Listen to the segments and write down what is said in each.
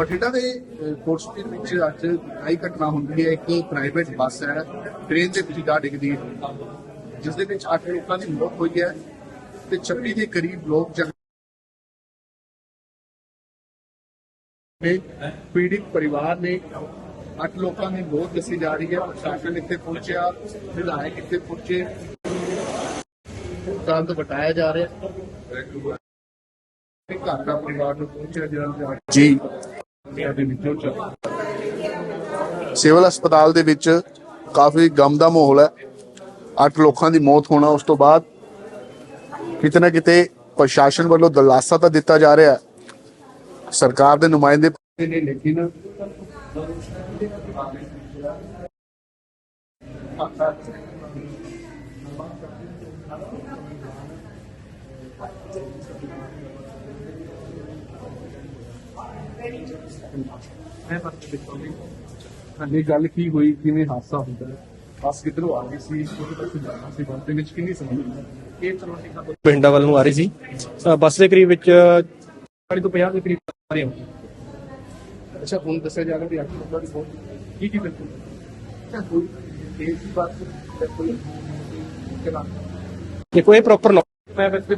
ਬਠਿੰਡਾ ਦੇ ਕੋਰਸਪੀਰ ਵਿੱਚ ਅੱਜ ਆਈ ਘਟਨਾ ਹੁੰਦੀ ਹੈ ਇੱਕ ਪ੍ਰਾਈਵੇਟ ਬੱਸ ਹੈ ਟ੍ਰੇਨ ਦੇ ਵਿੱਚ ਜਾ ਡਿੱਗਦੀ ਹੈ ਜਿਸ ਦੇ ਵਿੱਚ 8 ਲੋਕਾਂ ਦੀ ਮੌਤ ਹੋਈ ਹੈ ਤੇ 26 ਦੇ ਕਰੀਬ ਲੋਕ ਨੇ ਪੀੜਿਤ ਪਰਿਵਾਰ ਨੇ 8 ਲੋਕਾਂ ਦੀ ਮੌਤ ਦੱਸੀ ਜਾ ਰਹੀ ਹੈ ਪ੍ਰਸ਼ਾਸਨ ਇੱਥੇ ਪਹੁੰਚਿਆ ਵਿਧਾਇਕ ਇੱਥੇ ਪਹੁੰਚੇ ਤੁਰੰਤ ਬਟਾਇਆ ਜਾ ਰਿਹਾ ਹੈ ਘਰ ਦਾ ਪਰਿਵਾਰ ਨੂੰ ਪਹੁੰਚਿਆ ਜਿਹੜਾ ਜੀ ਸਿਵਲ ਹਸਪਤਾਲ ਦੇ ਵਿੱਚ ਕਾਫੀ ਗਮ ਦਾ ਮਾਹੌਲ ਹੈ। 8 ਲੋਕਾਂ ਦੀ ਮੌਤ ਹੋਣਾ ਉਸ ਤੋਂ ਬਾਅਦ ਕਿਤੇ ਨਾ ਕਿਤੇ ਪ੍ਰਸ਼ਾਸਨ ਵੱਲੋਂ ਦਲਾਸਾ ਤਾਂ ਦਿੱਤਾ ਜਾ ਰਿਹਾ ਹੈ। ਸਰਕਾਰ ਦੇ ਨੁਮਾਇੰਦੇ ਨੇ ਲੇਕਿਨ ਹਾਂਜੀ। ਗੱਲ ਕੀ ਹੋਈ? ਕਿਵੇਂ ਹਾਦਸਾ ਹੁੰਦਾ ਹੈ? ਬੱਸ ਕਿੱਧਰੋਂ ਆ ਰਹੀ ਸੀ? ਕਿਹਦੇ ਪਾਸੇ ਜਾਣਾ ਸੀ? ਬੱਸ ਦੇ ਵਿੱਚ ਕਿੰਨੀ ਸਮਝ ਇਹ ਤਰ੍ਹਾਂ ਦੀ ਪਿੰਡਾਂ ਵੱਲ ਨੂੰ ਆ ਰਹੀ ਸੀ। ਅ, ਬੱਸ ਦੇ ਕਰੀਬ ਵਿੱਚ 40 ਤੋਂ 50 ਦੇ ਕਰੀਬ ਆ ਰਹੇ ਹੋ। ਅੱਛਾ ਹੁਣ ਦੱਸਿਆ ਜਾ ਰਿਹਾ ਵੀ ਲੋਕਾਂ ਦੀ ਬਹੁਤ ਕੀ ਕੀ ਬਿਲਕੁਲ? ਅੱਛਾ ਕੋਈ ਤੇਜ਼ ਬਾਤ ਕੋਈ ਕਿਹੜਾ ਦੇਖੋ ਇਹ ਪ੍ਰੋਪਰ ਮੈਂ ਬੱਸ ਦੇ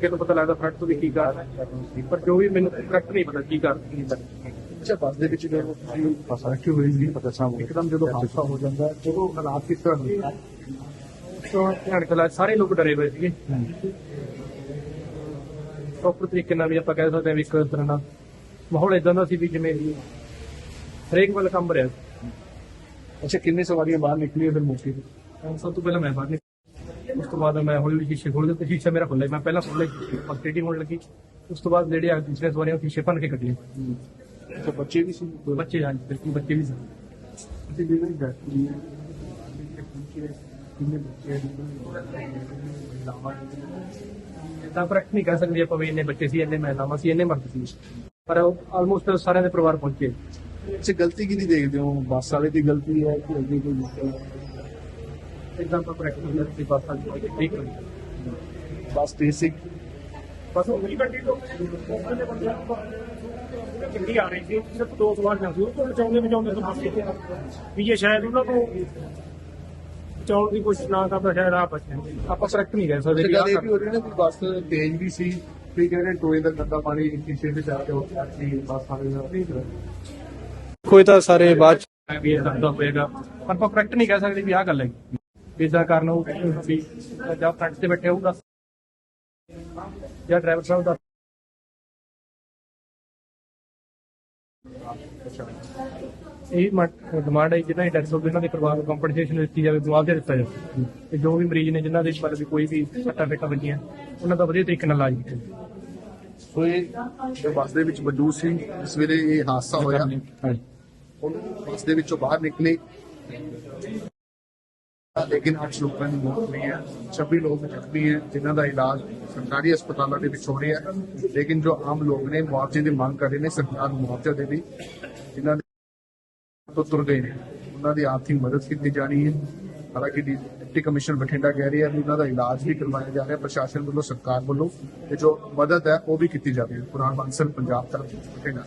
ਕਿ ਤੋਂ ਪਤਾ ਲੱਗਦਾ ਫਰੰਟ ਤੋਂ ਵੀ ਕੀ ਕਰ ਪਰ ਜੋ ਵੀ ਮੈਨੂੰ ਕਰੈਕਟ ਨਹੀਂ ਪਤਾ ਕੀ ਕਰ ਕੀ ਅੱਛਾ ਬੱਸ ਦੇ ਵਿੱਚ ਜਦੋਂ ਤੁਸੀਂ ਫਸਾ ਕਿਉਂ ਹੋਈ ਸੀ ਪਤਾ ਸਾਹਮਣੇ ਇੱਕਦਮ ਜਦੋਂ ਹਾਦਸਾ ਹੋ ਜਾਂਦਾ ਜਦੋਂ ਹਾਲਾਤ ਕਿਸ ਤਰ੍ਹਾਂ ਹੁੰਦੇ ਧਿਆਨ ਕਲਾ ਸਾਰੇ ਲੋਕ ਡਰੇ ਹੋਏ ਸੀਗੇ। ਪ੍ਰੋਪਰ ਤਰੀਕੇ ਨਾਲ ਵੀ ਆਪਾਂ ਕਹਿ ਸਕਦੇ ਹਾਂ ਵੀ ਇੱਕ ਤਰ੍ਹਾਂ ਦਾ ਮਾਹੌਲ ਇਦਾਂ ਦਾ ਸੀ ਵੀ ਜਿਵੇਂ ਹਰੇਕ ਵੱਲ ਕੰਮ ਰਿਹਾ ਅੱਛਾ ਕਿੰਨੇ ਸਵਾਰੀਆਂ ਬਾਹਰ ਨਿਕਲੀਆਂ ਫਿਰ ਮੌਕੇ ਤੇ? ਸਭ ਤੋਂ ਪਹਿਲਾਂ ਮੈਂ ਬਾਹਰ ਉਸ ਤੋਂ ਬਾਅਦ ਮੈਂ ਹੌਲੀ ਹੌਲੀ ਸ਼ੀਸ਼ੇ ਖੋਲ੍ਹੇ ਤੇ ਸ਼ੀਸ਼ਾ ਮੇਰਾ ਖੁੱਲ੍ਹਾ। ਮੈਂ ਪਹਿਲਾਂ ਖੋਲ੍ਹਿਆ ਪਸਟੇਟੀ ਹੋਣ ਲੱਗੀ। ਉਸ ਤੋਂ ਬਾਅਦ ਜਿਹੜੇ ਆ ਦੂਸਰੇ ਸਵਾਰੀਆਂ ਉਹ ਸ਼ੀਸ਼ੇ ਭੰਨ ਕੇ ਕੱਢੀਆਂ ਅੱਛਾ ਬੱਚੇ ਵੀ ਸੀ? ਬੱਚੇ ਹਾਂ ਬਿਲਕੁਲ ਬੱਚੇ ਵੀ ਸੀ। ਅਸੀਂ ਜਿਹੜੀ ਗੱਲ ਹੋਈ ਹੈ ਕਿੰਨੇ ਬੱਚੇ ਲਾਵਾ ਤਾਂ ਕਰੈਕਟ ਨਹੀਂ ਕਹਿ ਸਕਦੇ ਆਪਾਂ ਵੀ ਇੰਨੇ ਬੱਚੇ ਸੀ ਇੰਨੇ ਮਹਿਲਾਵਾਂ ਸੀ ਇੰਨੇ ਮਰਦ ਸੀ। ਪਰ ਆਲਮੋਸਟ ਸਾਰਿਆਂ ਦੇ ਪਰਿਵਾਰ ਪਹੁੰਚੇ। ਅੱਛਾ ਗਲਤੀ ਕਿਹਦੀ ਦੇਖਦੇ ਹੋ? ਬੱਸ ਵਾਲੇ ਦੀ ਗਲਤੀ ਹੈ ਕਿ ਅੱਗੇ ਕੋਈ ਮੁਸ਼ਕਲ ਹੈ? ਇਦਾਂ ਆਪਾਂ ਕਰੈਕਟ ਨਹੀਂ ਕਰਦੇ ਬਸ ਅੱਜ ਠੀਕ ਹੋਈ ਬੱਸ ਬੇਸਿਕ ਬਸ ਉਹ ਮਿਲ ਗੱਡੀ ਤੋਂ। ਗੱਡੀ ਆ ਰਹੀ ਸੀ ਸਿਰਫ ਦੋ ਸਵਾਰੀਆਂ ਸੀ। ਉਹ ਤੋਂ ਬਚਾਉਂਦੇ ਬਚਾਉਂਦੇ ਤੋਂ ਫਸ ਗਏ ਵੀ ਇਹ ਸ਼ਾਇਦ ਉਹਨਾਂ ਤੋਂ ਬਚਾਉਣ ਦੀ ਕੋਸ਼ਿਸ਼ ਨਾ ਕਰਦਾ ਸ਼ਾਇਦ ਆ ਬਚੇ ਆਪਾਂ ਕਰੈਕਟ ਨਹੀਂ ਕਹਿ ਸਕਦੇ ਵੀ ਗੱਲ ਆਹ ਇਹ ਵੀ ਹੋ ਰਹੀ ਨਾ ਵੀ ਬੱਸ ਤੇਜ਼ ਵੀ ਸੀ ਤੇ ਕਹਿੰਦੇ ਟੋਏ ਦਾ ਗੰਦਾ ਪਾਣੀ ਸ਼ੀਸ਼ੇ ਤੇ ਜਾ ਕੇ ਉਹ ਸੀ ਬੱਸ ਵਾਲੇ ਦਾ ਨਹੀਂ ਕੋਈ ਤਾਂ ਸਾਰੇ ਬਾਅਦ ਚ ਵੀ ਇਹ ਹੋਏਗਾ ਪਰ ਆਪਾਂ ਕਰੈਕਟ ਨਹੀਂ ਕਹਿ ਸਕਦੇ ਵੀ ਆਹ ਗੱਲ ਹੈ। ਇਦਾਂ ਕਾਰਨ ਉਹ ਵੀ ਜਾਂ ਫਰੰਟ ਤੇ ਬੈਠੇ ਹੋਊਗਾ ਜਾਂ ਡਰਾਈਵਰ ਸਾਹਿਬ ਦਾ ਇਹ ਡਿਮਾਂਡ ਹੈ ਜਿਹਨਾਂ ਦੀ ਡੈਥ ਹੋ ਗਈ ਉਹਨਾਂ ਦੇ ਪਰਿਵਾਰ ਨੂੰ ਕੰਪਨਸੇਸ਼ਨ ਦਿੱਤੀ ਜਾਵੇ ਮੁਆਵਜ਼ਾ ਦਿੱਤਾ ਜਾਵੇ। ਤੇ ਜੋ ਵੀ ਮਰੀਜ਼ ਨੇ ਜਿਨ੍ਹਾਂ ਦੇ ਮਤਲਬ ਵੀ ਕੋਈ ਵੀ ਸੱਟਾਂ ਫੇਟਾਂ ਵੱਜੀਆਂ ਉਹਨਾਂ ਦਾ ਵਧੀਆ ਤਰੀਕੇ ਨਾਲ ਇਲਾਜ ਕੀਤਾ ਜਾਵੇ। ਸੋ ਇਹ ਜੋ ਬੱਸ ਦੇ ਵਿੱਚ ਮੌਜੂਦ ਸੀ ਇਸ ਵੇਲੇ ਇਹ ਹਾਦਸਾ ਹੋਇਆ। ਹਾਂਜੀ। ਉਹਨੂੰ ਬੱਸ ਦੇ ਵਿੱਚੋਂ ਬਾਹਰ ਨਿਕਲੇ। ਲੇਕਿਨ ਅੱਜ ਲੋਕਾਂ ਦੀ ਮੌਤ ਹੋਈ ਹੈ। 26 ਲੋਕ ਜ਼ਖਮੀ ਹੈ, ਜਿਨ੍ਹਾਂ ਦਾ ਇਲਾਜ ਸਰਕਾਰੀ ਹਸਪਤਾਲਾਂ ਦੇ ਵਿੱਚ ਹੋ ਰਿਹਾ ਹੈ। ਲੇਕਿਨ ਜੋ ਆਮ ਲੋਕ ਨੇ, ਮੁਆਵਜ਼ੇ ਦੀ ਮੰਗ ਕਰ ਰਹੇ ਨੇ, ਸਰਕਾਰ ਨੂੰ ਮੁਆਵਜ਼ਾ ਦੇਵੇ ਜਿਨ੍ਹਾਂ ਦੇ ਤੋਂ ਤੁਰ ਗਏ ਨੇ, ਉਹਨਾਂ ਦੀ ਆਰਥਿਕ ਮਦਦ ਕੀਤੀ ਜਾਣੀ ਹੈ। ਹਾਲਾਂਕਿ ਡਿਪਟੀ ਕਮਿਸ਼ਨਰ ਬਠਿੰਡਾ ਕਹਿ ਰਿਹਾ ਵੀ ਉਹਨਾਂ ਦਾ ਇਲਾਜ ਵੀ ਕਰਵਾਇਆ ਜਾ ਰਿਹਾ ਪ੍ਰਸ਼ਾਸਨ ਵੱਲੋਂ, ਸਰਕਾਰ ਵੱਲੋਂ, ਤੇ ਜੋ ਮਦਦ ਹੈ, ਉਹ ਵੀ ਕੀਤੀ ਜਾਵੇ ਕੁਰਾਨ ਬਾਂਸਲ ਪੰਜਾਬ ਤਰਫ ਬਠਿੰਡਾ।